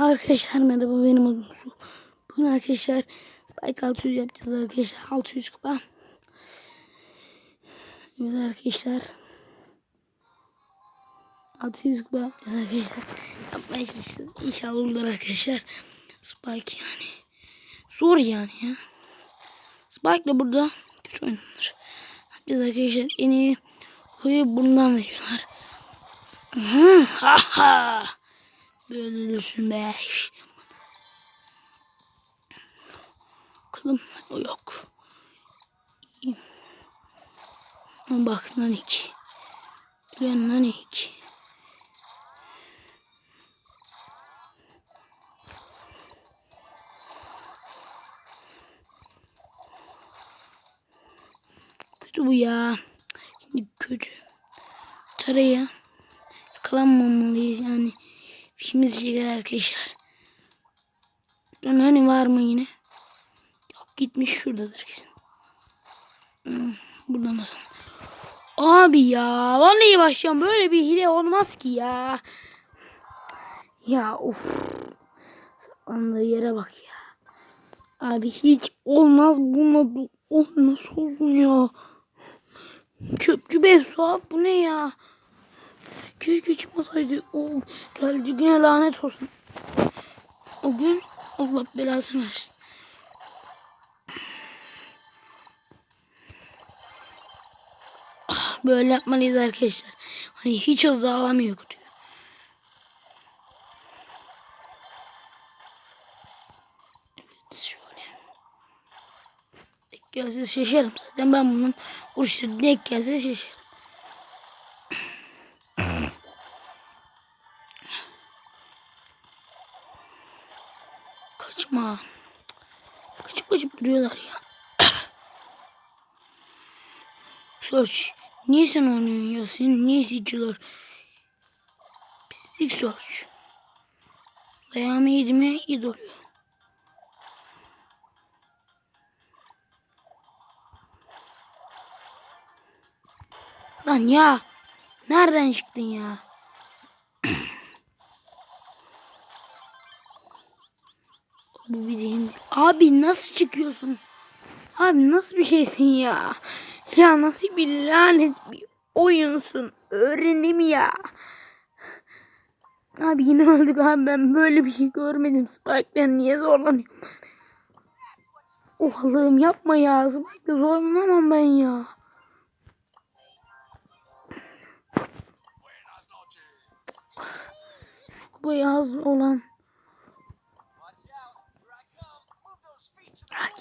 Arkadaşlar merhaba benim adım Su. Bugün arkadaşlar Spike 600 yapacağız arkadaşlar. 600 kupa. Evet arkadaşlar. 600 kupa yapacağız arkadaşlar. Yapmaya çalışacağız. İnşallah olur arkadaşlar. Spike yani. Zor yani ya. Spike ile burada kötü oynanır. Yapacağız arkadaşlar. En iyi huyu bundan veriyorlar. Ha ha. Böyle ölürsün be. Bakalım. O yok. Bak nanik. Biliyor nanik. Kötü bu ya. Şimdi kötü. Taraya yakalanmamalıyız yani. Fişimiz çeker arkadaşlar. Lan hani var mı yine? Yok gitmiş şuradadır kesin. Hmm, burada mısın? Abi ya vallahi başlayacağım böyle bir hile olmaz ki ya. Ya of. Andığı yere bak ya. Abi hiç olmaz buna. Oh nasıl olsun ya. Çöpçü abi bu ne ya? Keşke çıkmasaydı. O geldi güne lanet olsun. O gün Allah belasını versin. Ah, Böyle yapmalıyız arkadaşlar. Hani hiç hızlı alamıyor kutuyu. Evet şöyle. Denk gelse şaşarım zaten ben bunun vuruşları denk gelse şaşarım. Kaçma. Kaçıp kaçıp duruyorlar ya. Search. Niye sen oynuyorsun ya? Seni niye seçiyorlar? Pislik Search. Dayağımı yedi mi iyi oluyor. Lan ya. Nereden çıktın ya? Abi nasıl çıkıyorsun? Abi nasıl bir şeysin ya? Ya nasıl bir lanet bir oyunsun? Öğrenim ya. Abi yine öldük abi ben böyle bir şey görmedim. Spike'den niye zorlanıyorum? Oh Allah'ım yapma ya. Spike'da zorlanamam ben ya. Beyaz olan.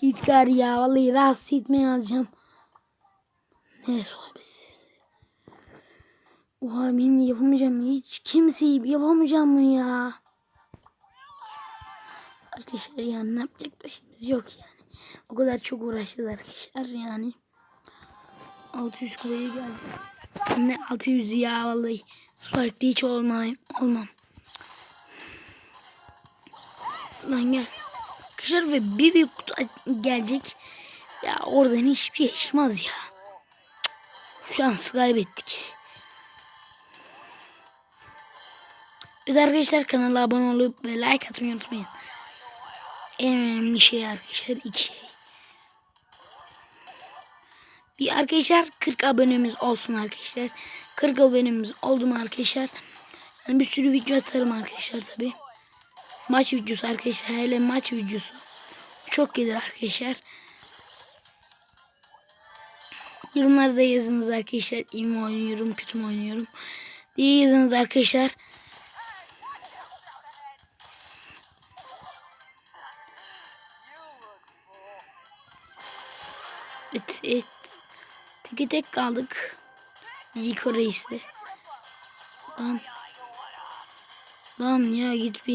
Git gari ya. Vallahi rahatsız etmeye yazacağım. Neyse abi. Oha ben yapamayacağım. Hiç kimseyi yapamayacağım mı ya? Arkadaşlar yani ne yapacak da işimiz yok yani. O kadar çok uğraşacağız arkadaşlar yani. 600 kupaya geleceğiz. Ne 600 ya vallahi. Spike'de hiç olmayayım, olmam. Lan gel. Arkadaşlar ve bir büyük kutu gelecek. Ya oradan hiçbir şey çıkmaz ya. Şansı kaybettik. De arkadaşlar kanala abone olup ve like atmayı unutmayın. En önemli şey arkadaşlar iki şey. Bir arkadaşlar 40 abonemiz olsun arkadaşlar. 40 abonemiz oldu mu arkadaşlar? Yani bir sürü video atarım arkadaşlar tabi. Maç videosu arkadaşlar. Hele maç videosu. Çok gelir arkadaşlar. Yorumlarda yazınız arkadaşlar. İyi mi oynuyorum, kötü mü oynuyorum. diye yazınız arkadaşlar. Evet, evet. Teke tek kaldık. Zico Reis'le. Lan. Lan ya git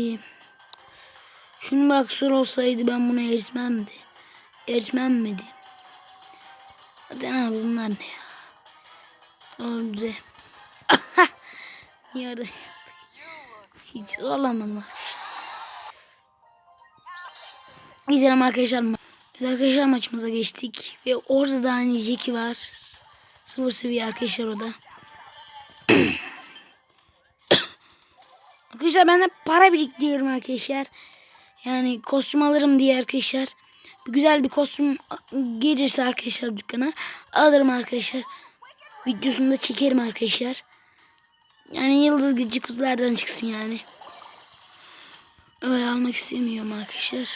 Şunu bak sur olsaydı ben buna eritmemdi. Eritmemmedi. Zaten abi bunlar ne ya? Öldü. Yarı. Hiç zorlamadım. İzleyelim arkadaşlar. Biz arkadaşlar maçımıza geçtik. Ve orada da aynı Jackie var. Sıfır seviye arkadaşlar o da. Arkadaşlar ben de para biriktiriyorum arkadaşlar. Yani kostüm alırım diye arkadaşlar. Güzel bir kostüm gelirse arkadaşlar dükkana alırım arkadaşlar. Videosunu da çekerim arkadaşlar. Yani yıldız gücü kutulardan çıksın yani. Öyle almak istemiyorum arkadaşlar.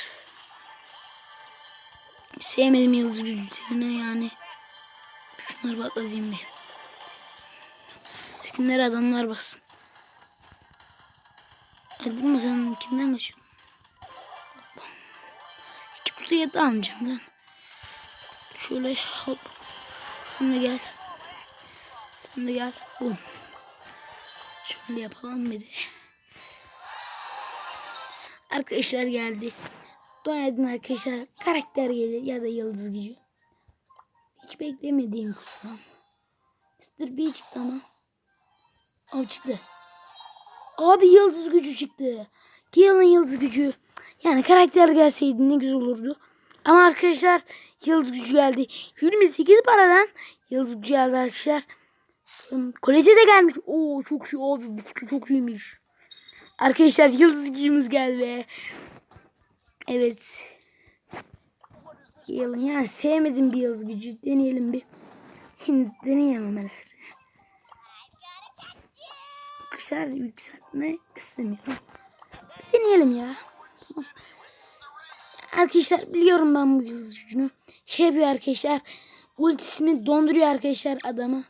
Sevmedim yıldız gücüne yani. Şunları patlatayım bir. Kimler adamlar bassın. Hadi bilma sen kimden kaçıyorsun? Kutuya da almayacağım lan. Şöyle hop. Sen de gel. Sen de gel. Bum. Şöyle yapalım bir de. Arkadaşlar geldi. Dua edin arkadaşlar. Karakter gelir ya da yıldız gücü. Hiç beklemediğim kutudan. Mr. B çıktı ama. O çıktı. Abi yıldız gücü çıktı. Gale'ın yıldız gücü. Yani karakter gelseydi ne güzel olurdu. Ama arkadaşlar yıldız gücü geldi. 28 paradan yıldız gücü geldi arkadaşlar. Kolete de gelmiş. Oo çok iyi abi. Bu çok iyiymiş. Arkadaşlar yıldız gücümüz geldi. Evet. Yılın yani sevmedim bir yıldız gücü. Deneyelim bir. Şimdi deneyememelerde. Arkadaşlar yükseltme istemiyorum. Deneyelim ya. Arkadaşlar biliyorum ben bu yıldız gücünü. Şey yapıyor arkadaşlar. Ultisini donduruyor arkadaşlar adamı.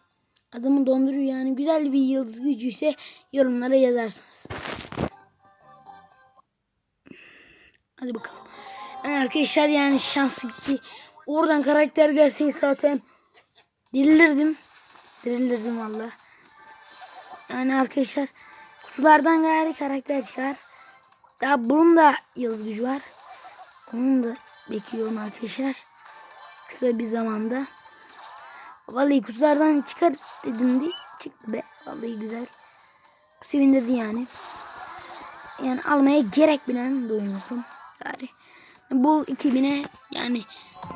Adamı donduruyor yani. Güzel bir yıldız gücü ise yorumlara yazarsınız. Hadi bakalım. Yani arkadaşlar yani şans gitti. Oradan karakter gelseydi zaten delirdim. Delirdim valla. Yani arkadaşlar kutulardan gayri karakter çıkar. Daha bunun da yıldız gücü var. Onun da bekliyorum arkadaşlar. Kısa bir zamanda. Vallahi kutulardan çıkar dedim de çıktı be. Vallahi güzel. Sevindirdi yani. Yani almaya gerek bilen duymuyorum. Yani bu 2000'e yani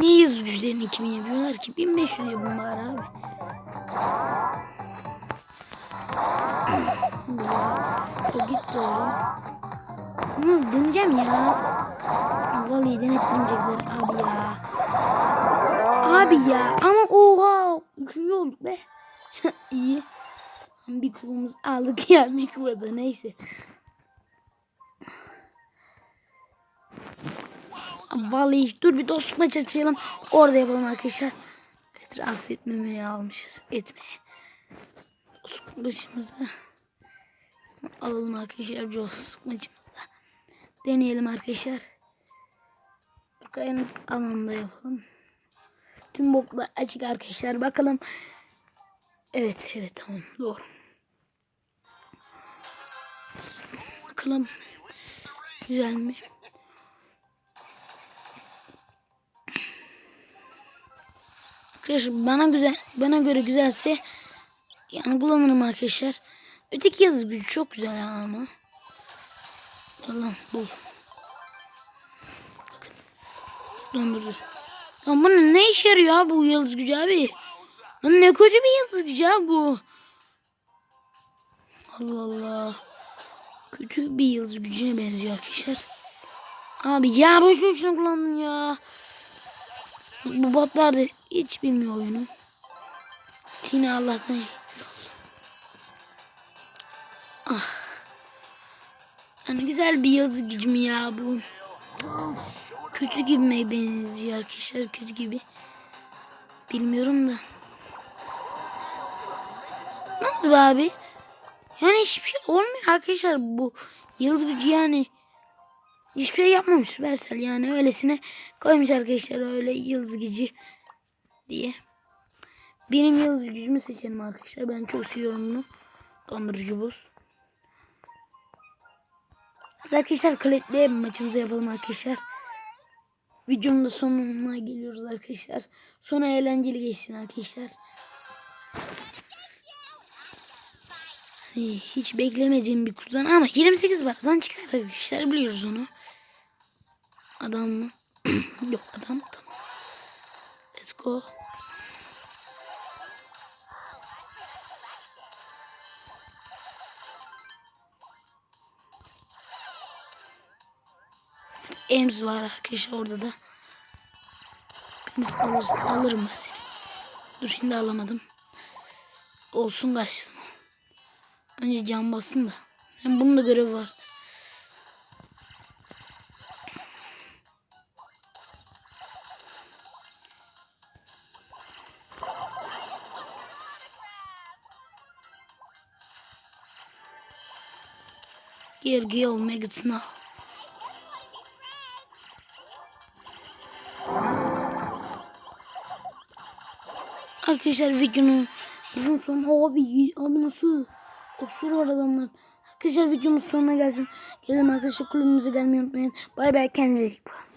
niye yüz güçlerin 2000 yapıyorlar ki? 1500 yapın bari abi. O gitti oğlum. Bunu deneyeceğim ya. Vallahi denetlemeyecekler abi ya. Abi ya ama oha. Üçüncü olduk be. İyi. Bir kupamız aldık ya bir kupada neyse. Vallahi dur bir dostluk maçı açalım. Orada yapalım arkadaşlar. Evet rahatsız etmemeye almışız. Etmeye. Dostluk maçımıza alalım arkadaşlar. Bir dostluk maçımızda. Deneyelim arkadaşlar. Bakayım alanında yapalım. Tüm boklar açık arkadaşlar. Bakalım. Evet evet tamam doğru. Bakalım. Güzel mi? Arkadaşlar bana güzel bana göre güzelse yani kullanırım arkadaşlar. Öteki yazı gücü çok güzel ama. Yalan bul. Dondurdu. Lan bunun ne işe yarıyor bu yıldız gücü abi? Lan ne kötü bir yıldız gücü bu. Allah Allah. Kötü bir yıldız gücüne benziyor arkadaşlar. Abi ya boş boşuna kullandım ya. Bu botlar da hiç bilmiyor oyunu. Yine Allah'tan Ah. Yani güzel bir yazı gücüm ya bu. Kötü gibi benziyor arkadaşlar kötü gibi. Bilmiyorum da. Ne oldu abi? Yani hiçbir şey olmuyor arkadaşlar bu yıldız yani. Hiçbir şey yapmamış Süpersel yani öylesine koymuş arkadaşlar öyle yıldız gücü diye. Benim yıldız gücümü seçelim arkadaşlar. Ben çok seviyorum bunu. Dondurucu buz. Arkadaşlar kaletle maçımızı yapalım arkadaşlar. Videonun da sonuna geliyoruz arkadaşlar. Sona eğlenceli geçsin arkadaşlar. Hiç beklemediğim bir kutudan ama 28 baradan çıkar arkadaşlar biliyoruz onu. Adam mı? Yok adam tamam. Let's go. Ems var arkadaşlar orada da. Ems alır, alırım ben seni. Dur şimdi alamadım. Olsun kaçtım. Önce can basın da. Hem bunun da görevi vardı. Here, Gil, maggots Arkadaşlar videonun uzun sonu abi abi nasıl osuruyor adamlar. Arkadaşlar videonun sonuna gelsin. Gelin arkadaşlar kulübümüze gelmeyi unutmayın. Bay bay kendinize iyi bakın.